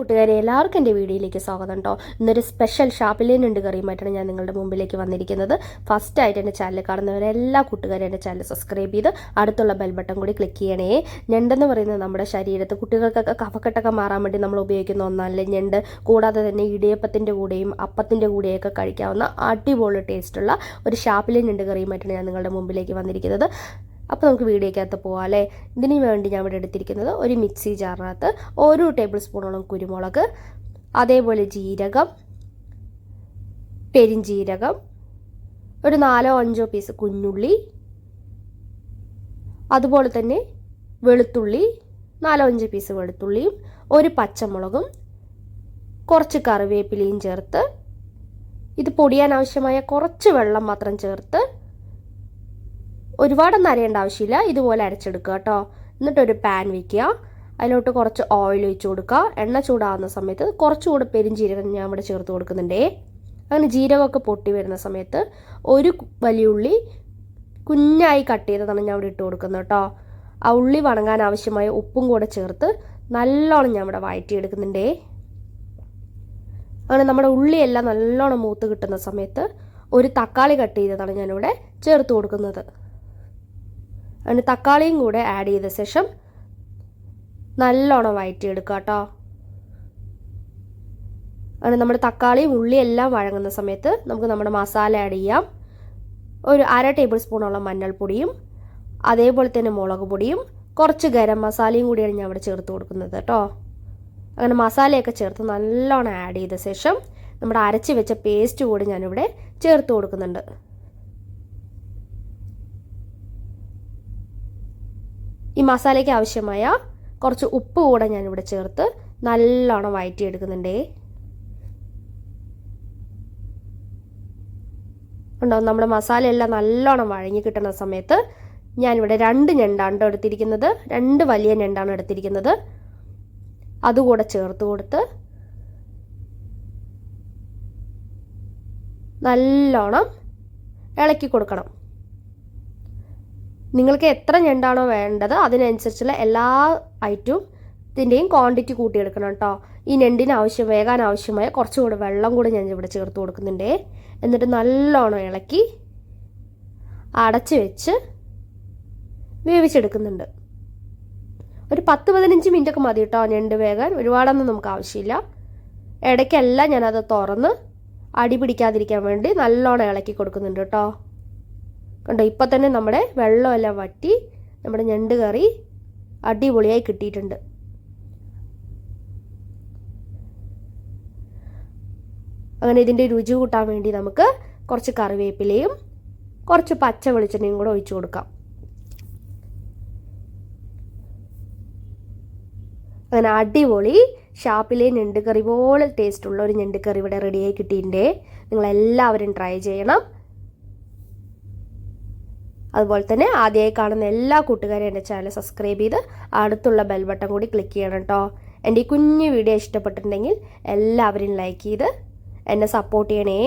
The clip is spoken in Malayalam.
കൂട്ടുകാരെ എല്ലാവർക്കും എന്റെ വീഡിയോയിലേക്ക് സ്വാഗതം കേട്ടോ ഇന്നൊരു സ്പെഷ്യൽ ഷാപ്പിലേനുണ്ട് കറിയുമായിട്ടാണ് ഞാൻ നിങ്ങളുടെ മുമ്പിലേക്ക് വന്നിരിക്കുന്നത്. ഫസ്റ്റ് ആയിട്ട് എന്റെ ചാനൽ കാണുന്നവരെല്ലാ കൂട്ടുകാരും എന്റെ ചാനൽ സബ്സ്ക്രൈബ് ചെയ്ത് അടുത്തുള്ള ബെൽ ബട്ടൺ കൂടി ക്ലിക്ക് ചെയ്യണേ. ഞണ്ടെന്ന് പറയുന്നത് നമ്മുടെ ശരീരത്ത് കുട്ടികൾക്കൊക്കെ കഫക്കെട്ടൊക്കെ മാറാൻ വേണ്ടി നമ്മൾ ഉപയോഗിക്കുന്ന ഒന്നല്ലേ ഞണ്ട് കൂടാതെ തന്നെ ഇടിയപ്പത്തിന്റെ കൂടെയും അപ്പത്തിന്റെ കൂടെയൊക്കെ കഴിക്കാവുന്ന അടിപൊളി ടേസ്റ്റുള്ള ഒരു ഷാപ്പിലേനുണ്ട് കറിയുമായിട്ടാണ് ഞാൻ നിങ്ങളുടെ മുമ്പിലേക്ക് വന്നിരിക്കുന്നത്. അപ്പോൾ നമുക്ക് വീഡിയോക്കകത്ത് പോകാം അല്ലേ? ഇതിന് വേണ്ടി ഞാൻ ഇവിടെ എടുത്തിരിക്കുന്നത് ഒരു മിക്സി ജാറിനകത്ത് ഓരോ ടേബിൾ സ്പൂണോളം കുരുമുളക് അതേപോലെ ജീരകം പെരിഞ്ജീരകം ഒരു നാലോ അഞ്ചോ പീസ് കുഞ്ഞുള്ളി അതുപോലെ തന്നെ വെളുത്തുള്ളി നാലോ അഞ്ച് പീസ് വെളുത്തുള്ളിയും ഒരു പച്ചമുളകും കുറച്ച് കറിവേപ്പിലയും ചേർത്ത് ഇത് പൊടിയാൻ ആവശ്യമായ കുറച്ച് വെള്ളം മാത്രം ചേർത്ത് ഒരുപാടൊന്നും അരയേണ്ട ആവശ്യമില്ല. ഇതുപോലെ അരച്ചെടുക്കുക കേട്ടോ. എന്നിട്ടൊരു പാൻ വയ്ക്കുക അതിലോട്ട് കുറച്ച് ഓയിൽ ഒഴിച്ച് കൊടുക്കുക. എണ്ണ ചൂടാകുന്ന സമയത്ത് കുറച്ചുകൂടെ പെരുംജീരകം ഞാൻ ഇവിടെ ചേർത്ത് കൊടുക്കുന്നുണ്ടേ. അങ്ങനെ ജീരകമൊക്കെ പൊട്ടി വരുന്ന സമയത്ത് ഒരു വലിയ ഉള്ളി കുഞ്ഞായി കട്ട് ചെയ്തതാണ് ഞാൻ ഇവിടെ ഇട്ട് കൊടുക്കുന്നത് കേട്ടോ. ആ ഉള്ളി വണങ്ങാൻ ആവശ്യമായ ഉപ്പും കൂടെ ചേർത്ത് നല്ലോണം ഞാൻ ഇവിടെ വഴറ്റിയെടുക്കുന്നുണ്ടേ അങ്ങനെ നമ്മുടെ ഉള്ളിയെല്ലാം നല്ലോണം മൂത്ത് കിട്ടുന്ന സമയത്ത് ഒരു തക്കാളി കട്ട് ചെയ്തതാണ് ഞാനിവിടെ ചേർത്ത് കൊടുക്കുന്നത്. അതിന് തക്കാളിയും കൂടെ ആഡ് ചെയ്ത ശേഷം നല്ലോണം വഴറ്റിയെടുക്കുക കേട്ടോ അങ്ങനെ നമ്മുടെ തക്കാളിയും ഉള്ളിയും എല്ലാം വഴങ്ങുന്ന സമയത്ത് നമുക്ക് നമ്മുടെ മസാല ആഡ് ചെയ്യാം. ഒരു അര ടേബിൾ സ്പൂണോളം മഞ്ഞൾപ്പൊടിയും അതേപോലെ തന്നെ മുളക് പൊടിയും കുറച്ച് ഗരം മസാലയും കൂടിയാണ് ഞാൻ ഇവിടെ ചേർത്ത് കൊടുക്കുന്നത് കേട്ടോ അങ്ങനെ മസാലയൊക്കെ ചേർത്ത് നല്ലോണം ആഡ് ചെയ്ത ശേഷം നമ്മുടെ അരച്ച് വെച്ച പേസ്റ്റ് കൂടി ഞാനിവിടെ ചേർത്ത് കൊടുക്കുന്നുണ്ട്. ഈ മസാലയ്ക്ക് ആവശ്യമായ കുറച്ച് ഉപ്പ് കൂടെ ഞാനിവിടെ ചേർത്ത് നല്ലോണം വഴറ്റിയെടുക്കുന്നുണ്ടേ ഉണ്ടോ? നമ്മുടെ മസാല എല്ലാം നല്ലോണം വഴങ്ങി കിട്ടുന്ന സമയത്ത് ഞാനിവിടെ രണ്ട് ഞണ്ടാണ് എടുത്തിരിക്കുന്നത്. രണ്ട് വലിയ ഞണ്ടാണ് എടുത്തിരിക്കുന്നത്. അതുകൂടെ ചേർത്ത് കൊടുത്ത് നല്ലോണം ഇളക്കി കൊടുക്കണം. നിങ്ങൾക്ക് എത്ര ഞണ്ടാണോ വേണ്ടത് അതിനനുസരിച്ചുള്ള എല്ലാ ഐറ്റവും ഇതിന്റെയും ക്വാണ്ടിറ്റി കൂട്ടിയെടുക്കണം കേട്ടോ ഈ ഞണ്ടിന് ആവശ്യം വേകാൻ ആവശ്യമായ കുറച്ചുകൂടെ വെള്ളം കൂടി ഞാൻ ഇവിടെ ചേർത്ത് കൊടുക്കുന്നുണ്ട്. എന്നിട്ട് നല്ലോണം ഇളക്കി അടച്ച് വെച്ച് വേവിച്ചെടുക്കുന്നുണ്ട്. ഒരു പത്ത് പതിനഞ്ച് മിനിറ്റ് ഒക്കെ മതി കേട്ടോ ഞണ്ട് വേകാൻ. ഒരുപാടൊന്നും നമുക്ക് ആവശ്യമില്ല. ഇടയ്ക്കല്ല ഞാനത് തുറന്ന് അടി പിടിക്കാതിരിക്കാൻ വേണ്ടി നല്ലോണം ഇളക്കി കൊടുക്കുന്നുണ്ട് കേട്ടോ കണ്ടോ ഇപ്പം തന്നെ നമ്മുടെ വെള്ളമെല്ലാം വറ്റി നമ്മുടെ ഞണ്ട് കറി അടിപൊളിയായി കിട്ടിയിട്ടുണ്ട്. അങ്ങനെ ഇതിന്റെ രുചി കൂട്ടാൻ വേണ്ടി നമുക്ക് കുറച്ച് കറിവേപ്പിലയും കുറച്ച് പച്ച വെളിച്ചെണ്ണയും കൂടെ ഒഴിച്ചു കൊടുക്കാം. അങ്ങനെ അടിപൊളി ഷാപ്പിലെ ഞണ്ടുകറി പോലെ ടേസ്റ്റുള്ള ഒരു ഞണ്ടുകറി ഇവിടെ റെഡിയായി കിട്ടിയിട്ടുണ്ട്. നിങ്ങളെല്ലാവരും ട്രൈ ചെയ്യണം. അതുപോലെ തന്നെ ആദ്യമായി കാണുന്ന എല്ലാ കൂട്ടുകാരും എന്റെ ചാനൽ സബ്സ്ക്രൈബ് ചെയ്ത് അടുത്തുള്ള ബെൽ ബട്ടൺ കൂടി ക്ലിക്ക് ചെയ്യണം കേട്ടോ എന്റെ ഈ കുഞ്ഞു വീഡിയോ ഇഷ്ടപ്പെട്ടിട്ടുണ്ടെങ്കിൽ എല്ലാവരും ലൈക്ക് ചെയ്ത് എന്നെ സപ്പോർട്ട് ചെയ്യണേ.